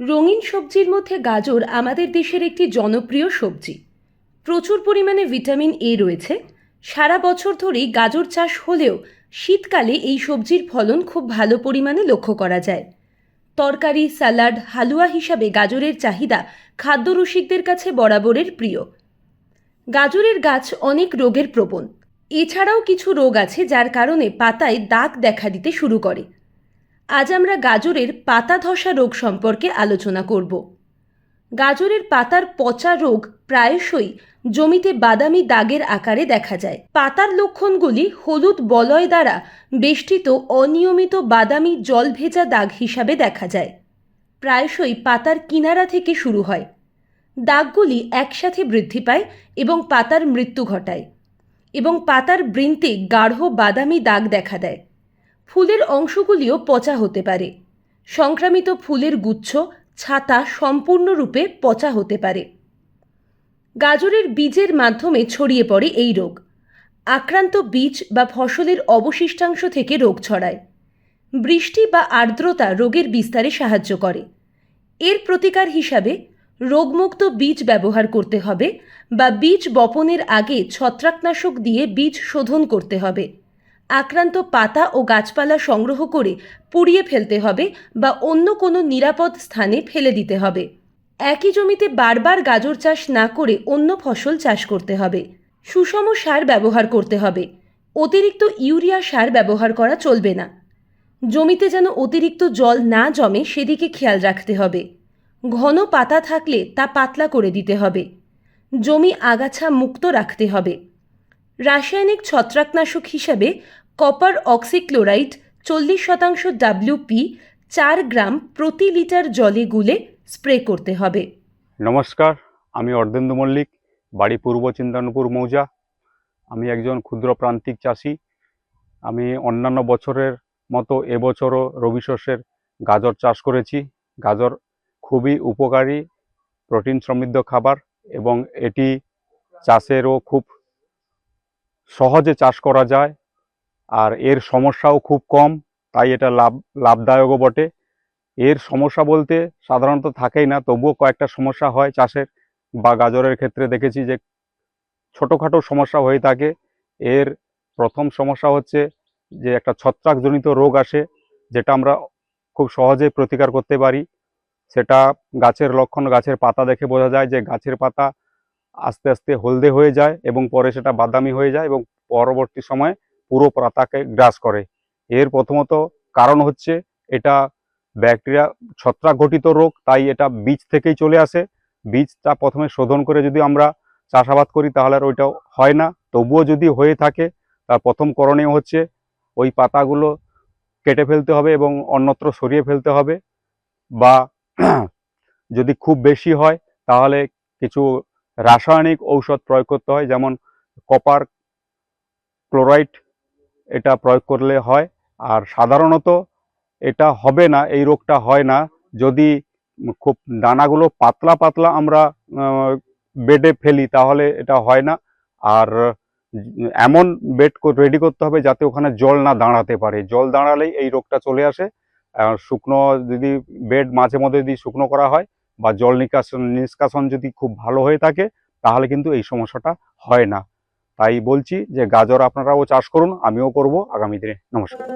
রঙিন সবজির মধ্যে গাজর আমাদের দেশের একটি জনপ্রিয় সবজি। প্রচুর পরিমাণে ভিটামিন এ রয়েছে। সারা বছর ধরেই গাজর চাষ হলেও শীতকালে এই সবজির ফলন খুব ভালো পরিমাণে লক্ষ্য করা যায়। তরকারি, স্যালাড, হালুয়া হিসাবে গাজরের চাহিদা খাদ্য রসিকদের কাছে বরাবরের প্রিয়। গাজরের গাছ অনেক রোগের প্রবণ। এছাড়াও কিছু রোগ আছে যার কারণে পাতায় দাগ দেখা দিতে শুরু করে। আজ আমরা গাজরের পাতা ধসা রোগ সম্পর্কে আলোচনা করব। গাজরের পাতার পচা রোগ প্রায়শই জমিতে বাদামি দাগের আকারে দেখা যায়। পাতার লক্ষণগুলি হলুদ বলয় দ্বারা বেষ্টিত অনিয়মিত বাদামি জল ভেজা দাগ হিসাবে দেখা যায়। প্রায়শই পাতার কিনারা থেকে শুরু হয়। দাগগুলি একসাথে বৃদ্ধি পায় এবং পাতার মৃত্যু ঘটায় এবং পাতার বৃন্তে গাঢ় বাদামি দাগ দেখা দেয়। ফুলের অংশগুলিও পচা হতে পারে। সংক্রামিত ফুলের গুচ্ছ, ছাতা সম্পূর্ণরূপে পচা হতে পারে। গাজরের বীজের মাধ্যমে ছড়িয়ে পড়ে এই রোগ। আক্রান্ত বীজ বা ফসলের অবশিষ্টাংশ থেকে রোগ ছড়ায়। বৃষ্টি বা আর্দ্রতা রোগের বিস্তারে সাহায্য করে। এর প্রতিকার হিসাবে রোগমুক্ত বীজ ব্যবহার করতে হবে বা বীজ বপনের আগে ছত্রাকনাশক দিয়ে বীজ শোধন করতে হবে। আক্রান্ত পাতা ও গাছপালা সংগ্রহ করে পুড়িয়ে ফেলতে হবে বা অন্য কোনো নিরাপদ স্থানে ফেলে দিতে হবে। একই জমিতে বারবার গাজর চাষ না করে অন্য ফসল চাষ করতে হবে। সুষম সার ব্যবহার করতে হবে। অতিরিক্ত ইউরিয়া সার ব্যবহার করা চলবে না। জমিতে যেন অতিরিক্ত জল না জমে সেদিকে খেয়াল রাখতে হবে। ঘন পাতা থাকলে তা পাতলা করে দিতে হবে। জমি আগাছা মুক্ত রাখতে হবে। রাসায়নিক ছত্রাকনাশক হিসাবে কপার অক্সিক্লোরাইড চল্লিশ শতাংশ ডাব্লিউপি চার গ্রাম প্রতি লিটার জলে গুলে স্প্রে করতে হবে। নমস্কার, আমি অর্ধেন্দু মল্লিক, বাড়ি পূর্ব চিন্তানপুর, মৌজা। আমি একজন ক্ষুদ্র প্রান্তিক চাষি। আমি অন্যান্য বছরের মতো এবছরও রবি শস্যের গাজর চাষ করেছি। গাজর খুবই উপকারী প্রোটিন সমৃদ্ধ খাবার এবং এটি চাষেরও খুব সহজে চাষ করা যায়। আর এর সমস্যাও খুব কম, তাই এটা লাভ, লাভদায়কও বটে। এর সমস্যা বলতে সাধারণত থাকেই না, তবুও কয়েকটা সমস্যা হয় চাষের বা গাজরের ক্ষেত্রে দেখেছি যে ছোটোখাটো সমস্যা হয়ে থাকে। এর প্রথম সমস্যা হচ্ছে যে একটা ছত্রাকজনিত রোগ আসে, যেটা আমরা খুব সহজে প্রতিকার করতে পারি। সেটা গাছের লক্ষণ, গাছের পাতা দেখে বোঝা যায় যে গাছের পাতা আস্তে আস্তে হলদে হয়ে যায় এবং পরে সেটা বাদামি হয়ে যায় এবং পরবর্তী সময়ে পুরো পাতাকে গ্রাস করে। এর প্রথমত কারণ হচ্ছে এটা ব্যাকটেরিয়া ছত্রাক ঘটিত রোগ, তাই এটা বীজ থেকেই চলে আসে। বীজটা প্রথমে শোধন করে যদি আমরা চাষাবাদ করি, তাহলে আর ওইটা হয় না। তবুও যদি হয়ে থাকে, তার প্রথম করণীয় হচ্ছে ওই পাতাগুলো কেটে ফেলতে হবে এবং অন্যত্র সরিয়ে ফেলতে হবে বা যদি খুব বেশি হয়, তাহলে কিছু রাসায়নিক ঔষধ প্রয়োগ করতে হয়, যেমন কপার ক্লোরাইড এটা প্রয়োগ করলে হয়। আর সাধারণত এটা হবে না, এই রোগটা হয় না। যদি খুব দানাগুলো পাতলা পাতলা আমরা বেডে ফেলি তাহলে এটা হয় না। আর এমন বেড রেডি করতে হবে যাতে ওখানে জল না দাঁড়াতে পারে। জল দাঁড়ালেই এই রোগটা চলে আসে। শুকনো যদি বেড মাঝে মধ্যে যদি শুকনো করা হয় বা জল নিকাশন, নিষ্কাশন যদি খুব ভালো হয়ে থাকে, তাহলে কিন্তু এই সমস্যাটা হয় না। তাই বলছি যে গাজর আপনারাও চাষ করুন, আমিও করব। আগামী দিনে নমস্কার।